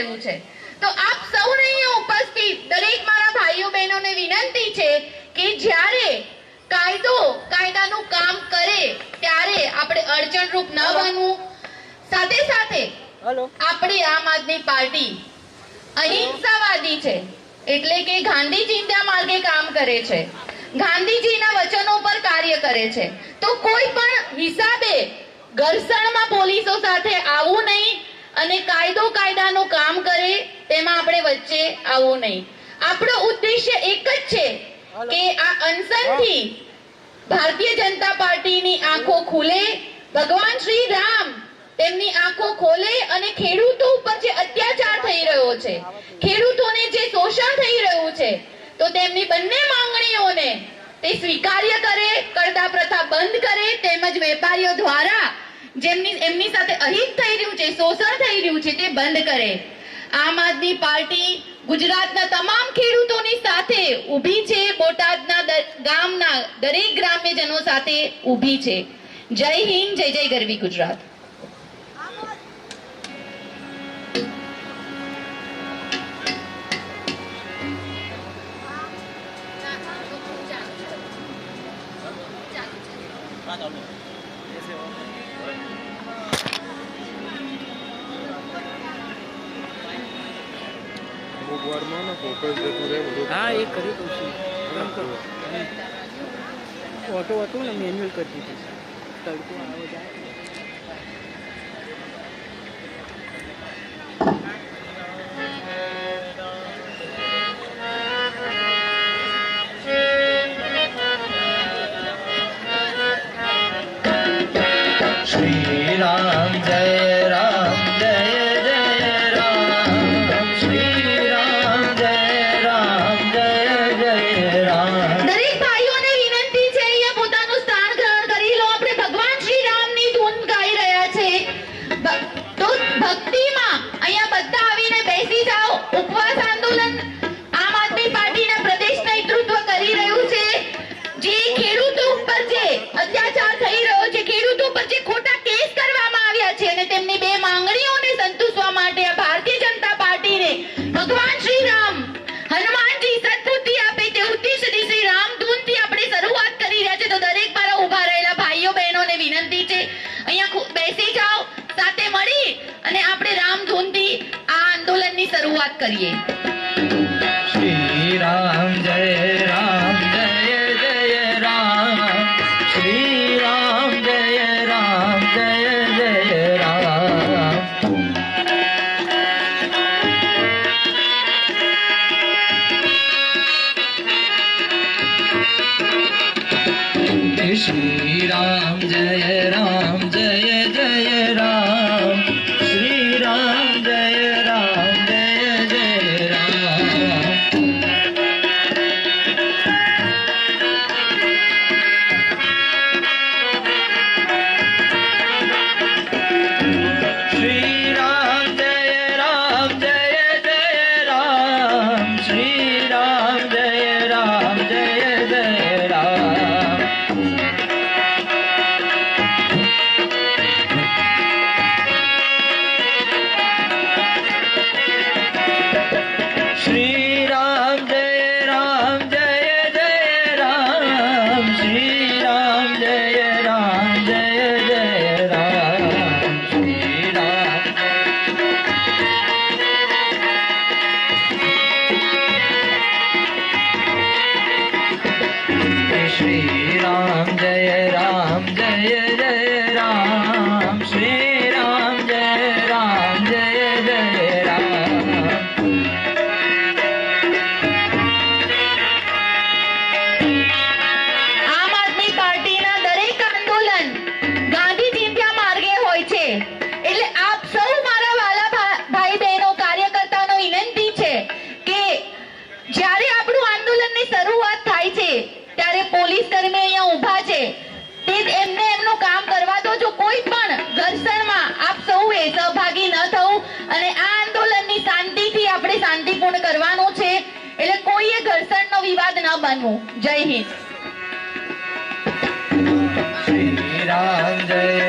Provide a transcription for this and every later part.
રહ્યું છે. તો આપ સૌ અહીંયા ઉપસ્થિત દરેક મારા ભાઈઓ બહેનોને વિનંતી છે કે જ્યારે કાયદો કાયદાનું કામ કરે ત્યારે આપણે અડચણરૂપ ન બનવું. સાથે સાથે આપણી આમ આદમી પાર્ટી અહિંસાવાદી છે. એટલે કે ગાંધીજીના માર્ગે કામ કરે છે. ગાંધીજીના વચનો પર કાર્ય કરે છે. તો કોઈ પણ હિસાબે ઘર્ષણમાં પોલીસો સાથે આવવું નહીં અને કાયદો કાયદાનું કામ કરે તેમાં આપણે વચ્ચે આવવું નહીં. આપણો ઉદ્દેશ્ય એક જ છે કે આ અનસનથી ભારતીય જનતા પાર્ટીની આંખો ખુલે ભગવાન શ્રી રામ તેમની આંખો ખોલે અને ખેડૂતો ઉપર જે અત્યાચાર થઈ રહ્યો છે ખેડૂતોને જે શોષણ થઈ રહ્યું છે તો તેમની બંને માંગણીઓને તે સ્વીકાર્ય કરે કરતા પ્રથા બંધ કરે તેમજ વેપારીઓ દ્વારા જેમની એમની સાથે અહિત થઈ રહ્યું છે, શોષણ થઈ રહ્યું છે, તે બંધ કરે. આમ આદમી પાર્ટી ગુજરાતના તમામ ખેડૂતોની સાથે ઊભી છે, બોટાદના ગામના દરેક ગ્રામ્યજનો સાથે ઊભી છે. જય હિન્દ, જય જય ગરવી ગુજરાત. અમુક હા એ કરી દઉં છું. ઓટો હતું ને મેન્યુઅલ કરી દીધું તડકો આવો જાય અહીંયા બેસી જાઓ સાથે મળી અને આપણે રામ ધૂનથી આ આંદોલનની શરૂઆત કરીએ. કોઈ પણ ઘર્ષણમાં આપ સૌએ સહભાગી ન થવું અને આ આંદોલનની શાંતિથી આપણે શાંતિપૂર્ણ કરવાનો છે. એટલે કોઈએ ઘર્ષણનો વિવાદ ન બનવું. જય હિન્દ. શ્રી રામ જય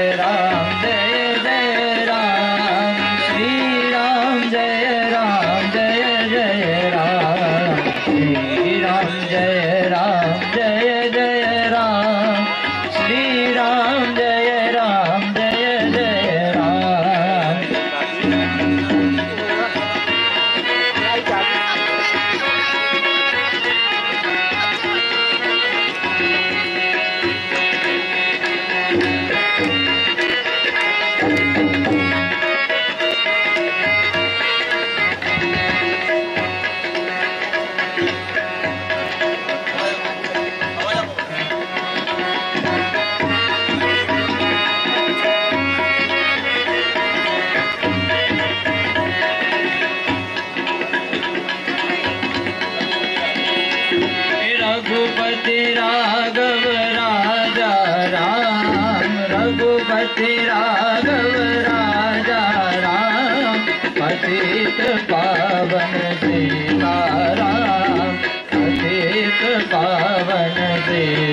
अावन पावन सीताराम अध्येत पावन सीता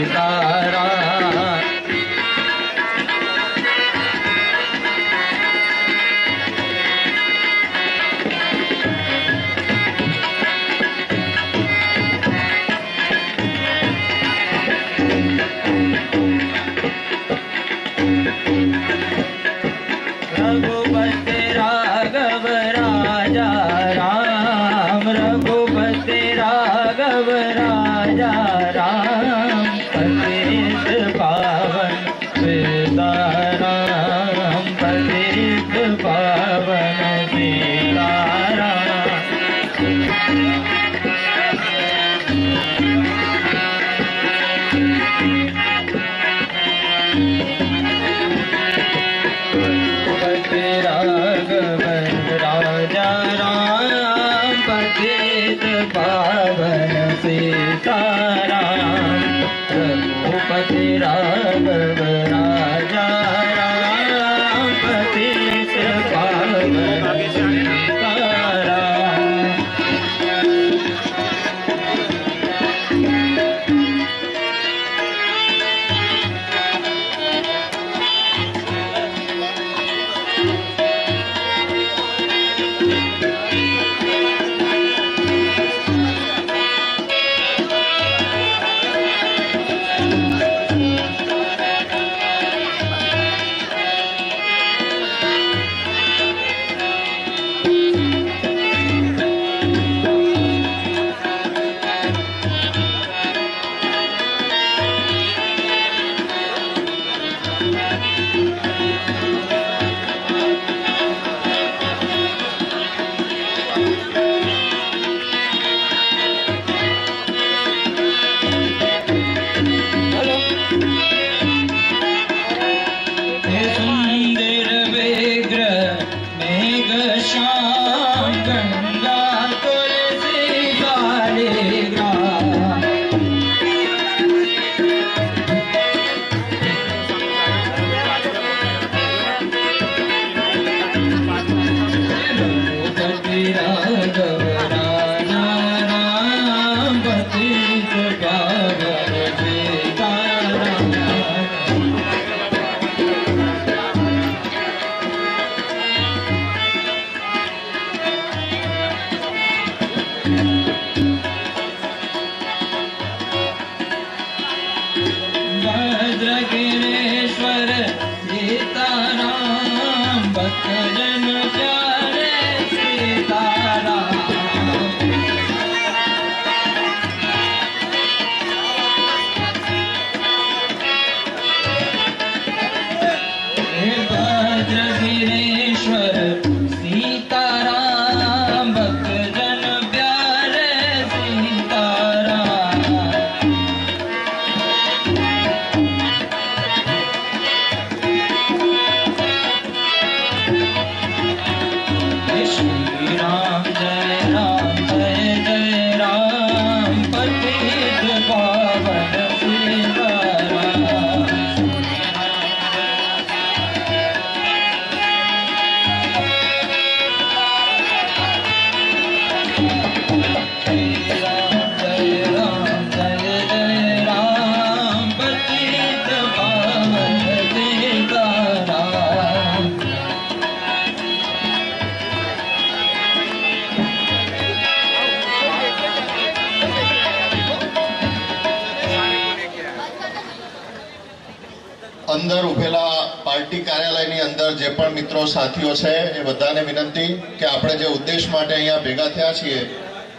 અંદર ઉભેલા પાર્ટી કાર્યાલયની અંદર જે પણ મિત્રો સાથીઓ છે, એ બધાને વિનંતી કે આપણે જે ઉદ્દેશ માટે અહીંયા ભેગા થયા છીએ,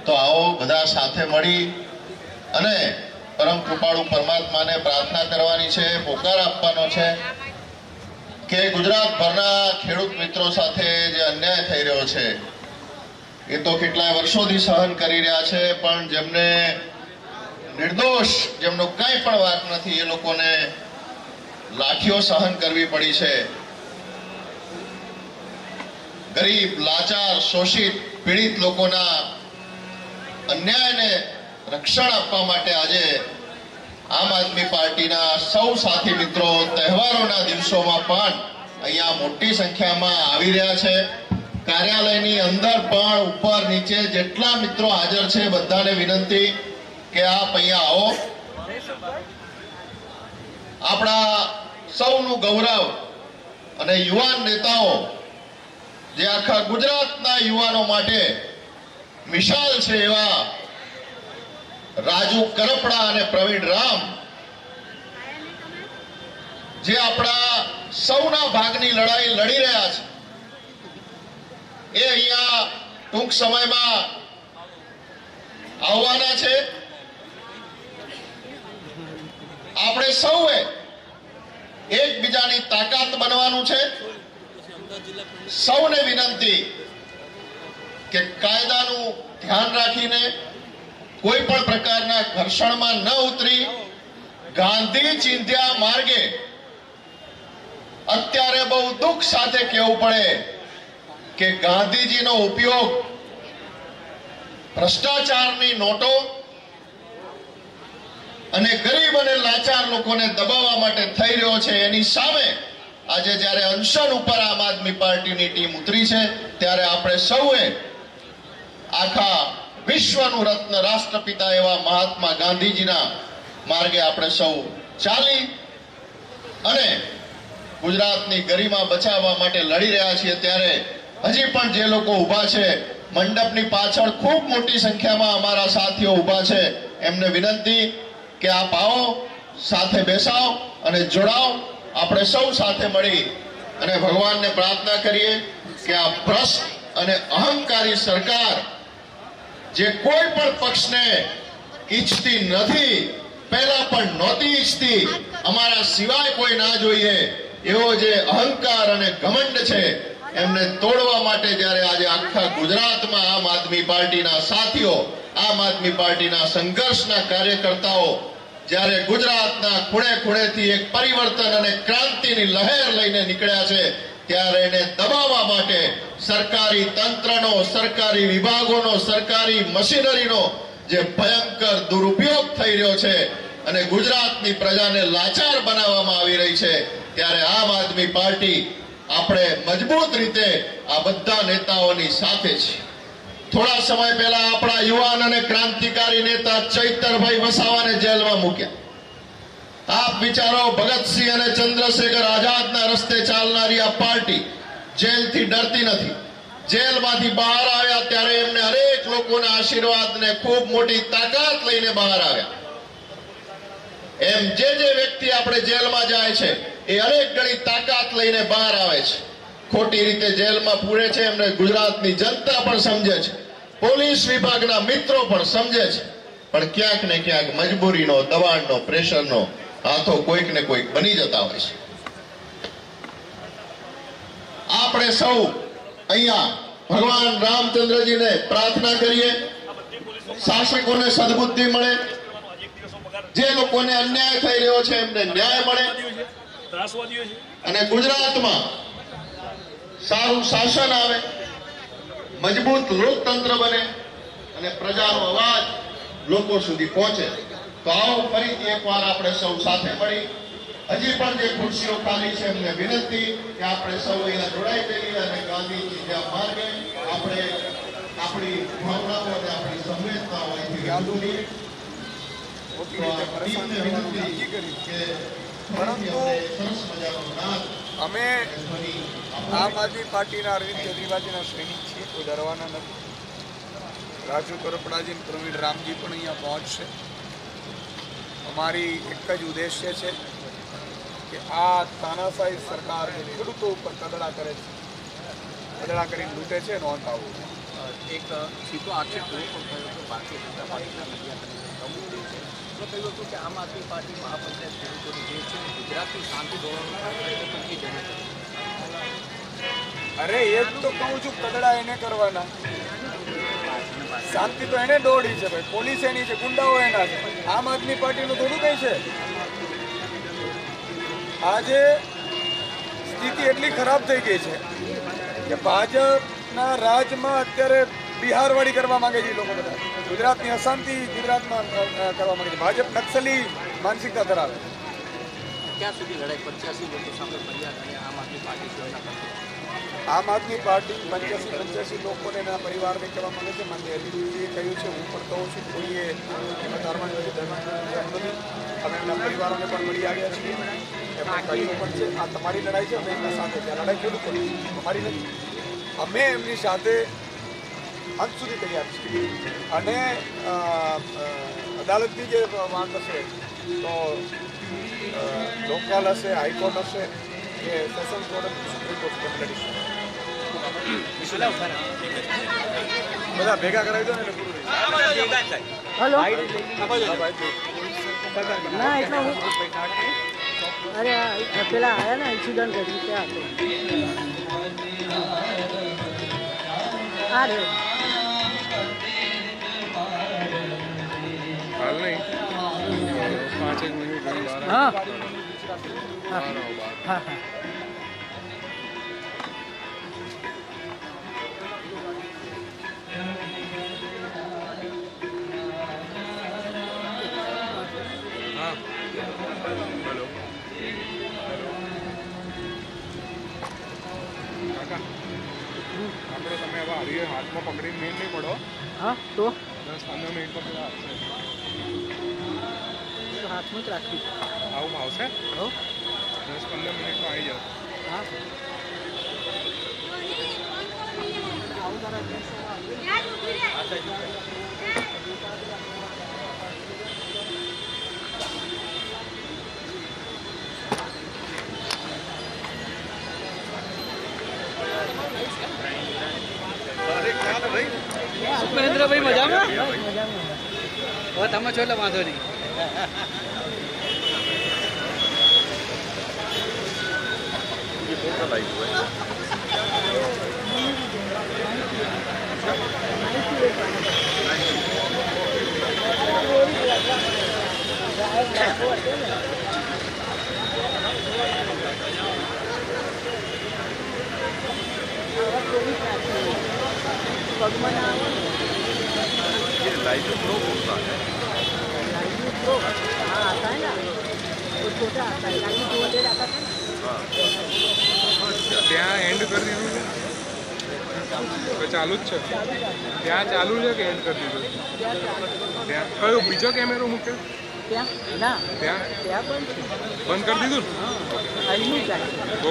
તો આવો બધા સાથે મળી અને પરમ કૃપાળુ પરમાત્માને પ્રાર્થના કરવાની છે, પોકાર આપવાનો છે કે ગુજરાતભરના ખેડૂત મિત્રો સાથે જે અન્યાય થઈ રહ્યો છે, એ તો કેટલાય વર્ષોથી સહન કરી રહ્યા છે, પણ જેમને નિર્દોષ, જેમનો કંઈ પણ વાત નથી, એ લોકોને લાઠીઓ સહન કરવી પડી છે. ગરીબ, લાચાર, શોષિત, પીડિત લોકોના અન્યાયને રક્ષણ આપવા માટે આજે આમ આદમી પાર્ટીના સૌ સાથી મિત્રો તહેવારોના દિવસોમાં પણ અહીંયા મોટી સંખ્યામાં આવી રહ્યા છે. કાર્યાલયની અંદર પણ ઉપર નીચે જેટલા મિત્રો હાજર છે બધાને વિનંતી કે આપ અહીંયા આવો. આપણા સૌનું ગૌરવ અને યુવાન નેતાઓ જે આખા ગુજરાતના યુવાનો માટે મિશાલ છે એવા રાજુ કરપડા અને પ્રવીણ રામ, જે આપણા સૌના ભાગની લડાઈ લડી રહ્યા છે. એ અહીંયા ટૂંક સમયમાં આવવાના છે. આપણે સૌએ એકબીજાની તાકાત બનવાનું છે. સૌને વિનંતી કે કાયદાનું ધ્યાન રાખીને કોઈ પણ પ્રકારના ઘર્ષણમાં ન ઉતરી. ગાંધી ચિંધ્યા માર્ગે અત્યારે બહુ દુઃખ સાથે કહેવું પડે કે ગાંધીજીનો ઉપયોગ ભ્રષ્ટાચારની નોટો અને ગરીબ અને લાચાર લોકોને દબાવવા માટે થઈ રહ્યો છે. એની સામે આજે જ્યારે અનશન ઉપર આમ આદમી પાર્ટીની ટીમ ઉતરી છે, ત્યારે આપણે સૌએ આખા વિશ્વનું રત્ન રાષ્ટ્રપિતા એવા મહાત્મા ગાંધીજીના માર્ગે આપણે સૌ ચાલી અને ગુજરાતની ગરિમા બચાવવા માટે લડી રહ્યા છીએ. ત્યારે હજી પણ જે લોકો ઊભા છે, મંડપની પાછળ ખૂબ મોટી સંખ્યામાં અમારા સાથીઓ ઊભા છે. એમને વિનંતી કે આપ આવો, સાથે બેસાઓ અને જોડાઓ. આપણે સૌ સાથે મળી અને ભગવાનને પ્રાર્થના કરીએ કે આ ભ્રષ્ટ અને અહંકારી સરકાર જે કોઈ પણ પક્ષને ઈચ્છતી નથી, પહેલા પણ નહોતી ઈચ્છતી, અમારા સિવાય કોઈ ના જોઈએ. એવો જે અહંકાર અને ઘમંડ છે, એમને તોડવા માટે જ્યારે આજે આખા ગુજરાતમાં આમ આદમી પાર્ટીના સાથીઓ આમ આદમી પાર્ટીના સંઘર્ષના કાર્યકર્તાઓ જ્યારે ગુજરાતના ખૂણે ખૂણેથી એક પરિવર્તન અને ક્રાંતિની લહેર લઈને નીકળ્યા છે, ત્યારે એને દબાવવા માટે સરકારી તંત્રનો, સરકારી વિભાગોનો, સરકારી મશીનરીનો જે ભયંકર દુરુપયોગ થઈ રહ્યો છે અને ગુજરાતની પ્રજાને લાચાર બનાવવામાં આવી રહી છે, ત્યારે આમ આદમી પાર્ટી આપણે મજબૂત રીતે આ બધા નેતાઓની સાથે છે. થોડા સમય પહેલા આપણા યુવાન અને ક્રાંતિકારી નેતા ચૈતરભાઈ વસાવાને જેલમાં મૂક્યા. આપ વિચારો, ભગતસિંહ અને ચંદ્રશેખર આઝાદના રસ્તે ચાલનારી આ પાર્ટી જેલથી ડરતી નથી. જેલમાંથી બહાર આવ્યા ત્યારે એમને અનેક લોકોના આશીર્વાદને ખૂબ મોટી તાકાત લઈને બહાર આવ્યા. એમ જે જે વ્યક્તિ આપણે જેલમાં જાય છે, એ અનેક ગણી તાકાત લઈને બહાર આવે છે. ખોટી રીતે જેલમાં પૂરે છે એમને ગુજરાતની જનતા પણ સમજે છે. પોલીસ વિભાગના મિત્રો પણ સમજે છે. પણ ક્યાંક ને ક્યાંક મજબૂરીનો દબાણનો પ્રેશરનો હાથો કોઈક ને કોઈક બની જતા હોય છે. આપણે સૌ અહીંયા ભગવાન રામચંદ્રજીને પ્રાર્થના કરીએ. શાસકોને સદબુદ્ધિ મળે. જે લોકોને અન્યાય થઈ રહ્યો છે એમને ન્યાય મળે. અને ગુજરાતમાં સારું શાસન આવે મજબૂત લોકતંત્ર બને અને પ્રજાનો અવાજ લોકો સુધી પહોંચે. તો આવો ફરીથી એકવાર આપણે સૌ સાથે મળી. હજી પણ જે ખુરશીઓ ખાલી છે એમને વિનંતી કે આપણે સૌ અહીંયા જોડાઈ જઈએ અને ગાંધીજી જ્યાં માર્ગે આપણે આપણી ભાવનાઓ અને આપણી સંવેદનાઓ અહીંથી ટીમને વિનંતી કે ફરીથી સરસ મજાનો નાદ અમે આમ આદમી પાર્ટીના અરવિંદ કેજરીવાલજીના સૈનિક છીએ કોઈ ડરવાના નથી. રાજુ કરપડાજી અને પ્રવીણ રામજી પણ અહીંયા પહોંચશે અમારી એક જ ઉદ્દેશ્ય છે કે આ તાનાશાહી સરકાર ખેડૂતો ઉપર કદડા કરે છે. કદડા કરીને લૂંટે છે એનો અંત એક સીધો આક્ષેપ એવો પણ થયો હતો ભારતીય જનતા પાર્ટીના મીડિયા છે. તો કહ્યું હતું કે આમ આદમી પાર્ટી મહાપંચાયત ખેડૂતોની જે છે ગુજરાતની શાંતિ છે એ જનતા અરે, એ જ તો કહું છું, કદડા એને કરવાના. શાંતિ તો એને દોડી છે ભાઈ, પોલીસ એની છે, ગુંડાઓ એના છે. આમ આદમી પાર્ટીનું થોડું કઈ છે? આજે સ્થિતિ એટલી ખરાબ થઈ ગઈ છે કે ભાજપના રાજમાં અત્યારે બિહારવાળી કરવા માંગે છે લોકો બધા. ગુજરાતની અશાંતિ ગુજરાતમાં કરવા માંગે છે. ભાજપ નક્સલી માનસિકતા ધરાવે ક્યાં સુધી લડાઈ? પચાસી લોકો સામે આમ આદમી પાર્ટી આમ આદમી પાર્ટી પંચ્યાસી પંચ્યાસી લોકોને એના પરિવારને કહેવા માંગે છે. માન્ય અરવિંદજીએ કહ્યું છે, હું પણ કહું છું, કોઈએ એમાં ધર્મની નથી અમે એમના પરિવારોને પણ મળી આવ્યા છીએ. એમણે કહ્યું પણ છે, આ તમારી લડાઈ છે, અમે એમના સાથે છે લડાઈ ખેડૂતોની અમારી નથી. અમે એમની સાથે અંત સુધી તૈયાર છીએ. અને અદાલતની જે વાંક હશે, તો લોકલ હશે, હાઈકોર્ટ હશે કે સેશન કોર્ટ સુપ્રીમ કોર્ટ લડીશું. બધા ભેગા કરાવી દો ને. હલો? ના એટલે હું અરે આ પેલા આવ્યા ને ઇન્સિડન્ટ કર્યું ત્યાં હા રે હાલ નહીં. મિનિટ હા. હા હા. આપણે તમે હવે આવી હાથમાં પકડીને મેન નહીં પડો હા તો દસ પંદર મિનિટ તો પેલા આવશે હાથમાં જ રાખી આવું આવશે હો દસ પંદર મિનિટમાં આવી જાવ હા મહેન્દ્રભાઈ મજામાં? હવે તમે છો એટલે વાંધો નહીં. પગમાં ના આવે ને लाइट प्रो हाँ आता है ना वो छोटा आता है लाइट टू हंड्रेड आता था ना ત્યાં એન્ડ કરી દીધું છે તો ચાલુ જ છે ત્યાં ચાલુ છે કે એન્ડ કરી દીધું ત્યાં કયો બીજો કેમેરો મૂક્યો क्या ना ત્યાં क्या बंद थी? બંધ કરી દીધું हाँ अजमेर जाए બહુ